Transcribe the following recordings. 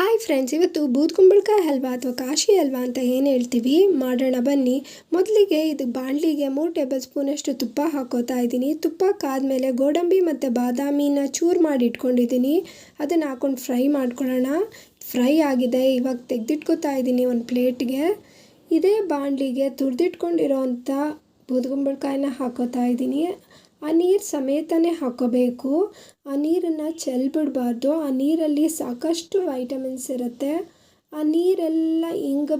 Hi friends ಇವತ್ತು ಬೂದ್ಕುಂಬಳಕಾಯಿ ಹಲ್ವಾ ಅಥವಾ ಕಾಶಿ ಹಲ್ವಾ ಅಂತ ಏನು ಹೇಳ್ತೀವಿ? ಮಾಡೋಣ ಬನ್ನಿ. ಮೊದಲಿಗೆ ಇದು ಬಾಣಲಿಗೆ ಮೂರು ಟೇಬಲ್ ಸ್ಪೂನಷ್ಟು ತುಪ್ಪ ಹಾಕೋತಾ ಇದ್ದೀನಿ. ತುಪ್ಪ ಕಾದ್ಮೇಲೆ ಗೋಡಂಬಿ ಮತ್ತು ಬಾದಾಮಿನ ಚೂರು ಮಾಡಿ ಇಟ್ಕೊಂಡಿದ್ದೀನಿ. ಅದನ್ನು ಹಾಕೊಂಡು ಫ್ರೈ ಮಾಡ್ಕೊಳ್ಳೋಣ. ಫ್ರೈ ಆಗಿದೆ, ಇವಾಗ ತೆಗೆದಿಟ್ಕೋತಾ ಇದ್ದೀನಿ ಒಂದು ಪ್ಲೇಟ್ಗೆ ಇದೇ ಬಾಣಲಿಗೆ ತುರಿದಿಟ್ಕೊಂಡಿರೋ ಅಂಥ ಬೂದ್ಕುಂಬಳಕಾಯಿನ ಹಾಕೋತಾ ಇದ್ದೀನಿ. ಆ ನೀರು ಸಮೇತನೇ ಹಾಕೋಬೇಕು. ಆ ನೀರನ್ನು ಚೆಲ್ಬಿಡಬಾರ್ದು. ಆ ನೀರಲ್ಲಿ ಸಾಕಷ್ಟು ವೈಟಮಿನ್ಸ್ ಇರುತ್ತೆ. ಆ ನೀರೆಲ್ಲ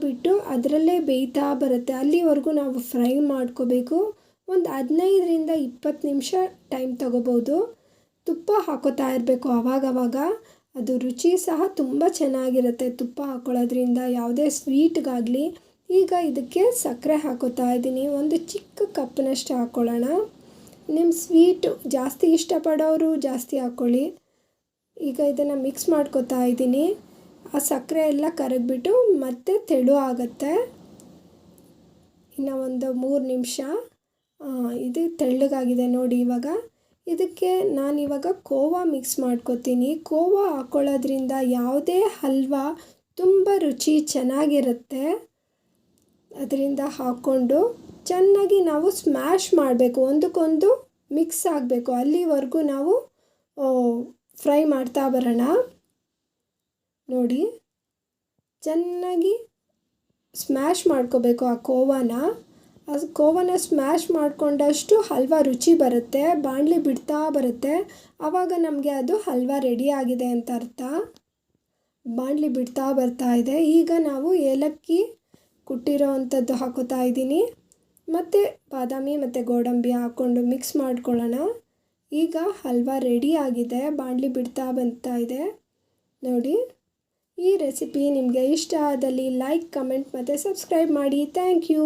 ಬಿಟ್ಟು ಅದರಲ್ಲೇ ಬೇಯ್ತಾ ಬರುತ್ತೆ. ಅಲ್ಲಿವರೆಗೂ ನಾವು ಫ್ರೈ ಮಾಡ್ಕೋಬೇಕು. ಒಂದು ಹದಿನೈದರಿಂದ ಇಪ್ಪತ್ತು ನಿಮಿಷ ಟೈಮ್ ತಗೋಬೋದು. ತುಪ್ಪ ಹಾಕೋತಾ ಇರಬೇಕು ಆವಾಗವಾಗ. ಅದು ರುಚಿ ಸಹ ತುಂಬ ಚೆನ್ನಾಗಿರುತ್ತೆ ತುಪ್ಪ ಹಾಕೊಳ್ಳೋದ್ರಿಂದ. ಯಾವುದೇ ಸ್ವೀಟ್ಗಾಗಲಿ. ಈಗ ಇದಕ್ಕೆ ಸಕ್ಕರೆ ಹಾಕೋತಾ ಇದ್ದೀನಿ. ಒಂದು ಚಿಕ್ಕ ಕಪ್ನಷ್ಟು ಹಾಕ್ಕೊಳ್ಳೋಣ ನಿಮ್ಮ ಸ್ವೀಟು ಜಾಸ್ತಿ ಇಷ್ಟಪಡೋರು ಜಾಸ್ತಿ ಹಾಕ್ಕೊಳ್ಳಿ. ಈಗ ಇದನ್ನು ಮಿಕ್ಸ್ ಮಾಡ್ಕೊತಾ ಇದ್ದೀನಿ. ಆ ಸಕ್ಕರೆ ಎಲ್ಲ ಕರಗಿಬಿಟ್ಟು ಮತ್ತೆ ತೆಳು ಆಗುತ್ತೆ. ಇನ್ನು ಒಂದು ಮೂರು ನಿಮಿಷ. ಇದು ತೆಳ್ಳಗಾಗಿದೆ ನೋಡಿ ಇವಾಗ. ಇದಕ್ಕೆ ನಾನಿವಾಗ ಕೋವಾ ಮಿಕ್ಸ್ ಮಾಡ್ಕೊತೀನಿ. ಕೋವಾ ಹಾಕ್ಕೊಳ್ಳೋದ್ರಿಂದ ಯಾವುದೇ ಹಲ್ವಾ ತುಂಬ ರುಚಿ ಚೆನ್ನಾಗಿರುತ್ತೆ. ಅದರಿಂದ ಹಾಕ್ಕೊಂಡು ಚೆನ್ನಾಗಿ ನಾವು ಸ್ಮ್ಯಾಶ್ ಮಾಡಬೇಕು, ಒಂದಕ್ಕೊಂದು ಮಿಕ್ಸ್ ಆಗಬೇಕು. ಅಲ್ಲಿವರೆಗೂ ನಾವು ಫ್ರೈ ಮಾಡ್ತಾ ಬರೋಣ. ನೋಡಿ, ಚೆನ್ನಾಗಿ ಸ್ಮ್ಯಾಶ್ ಮಾಡ್ಕೋಬೇಕು ಆ ಕೋವಾನ. ಆ ಕೋವನ ಸ್ಮ್ಯಾಶ್ ಮಾಡಿಕೊಂಡಷ್ಟು ಹಲ್ವಾ ರುಚಿ ಬರುತ್ತೆ, ಬಾಣಲಿ ಬಿಡ್ತಾ ಬರುತ್ತೆ. ಆವಾಗ ನಮಗೆ ಅದು ಹಲ್ವಾ ರೆಡಿ ಆಗಿದೆ ಅಂತ ಅರ್ಥ. ಬಾಣಲಿ ಬಿಡ್ತಾ ಬರ್ತಾ ಇದೆ. ಈಗ ನಾವು ಏಲಕ್ಕಿ ಕುಟ್ಟಿರೋ ಅಂಥದ್ದು ಹಾಕೋತಾ ಇದ್ದೀನಿ. ಮತ್ತು ಬಾದಾಮಿ ಮತ್ತು ಗೋಡಂಬಿ ಹಾಕ್ಕೊಂಡು ಮಿಕ್ಸ್ ಮಾಡ್ಕೊಳ್ಳೋಣ. ಈಗ ಹಲ್ವಾ ರೆಡಿ ಆಗಿದೆ, ಬಾಣಲಿ ಬಿಡ್ತಾ ಬಂತಾ ಇದೆ. ನೋಡಿ, ಈ ರೆಸಿಪಿ ನಿಮಗೆ ಇಷ್ಟ ಆದಲ್ಲಿ ಲೈಕ್ ಕಮೆಂಟ್ ಮತ್ತು ಸಬ್ಸ್ಕ್ರೈಬ್ ಮಾಡಿ. Thank you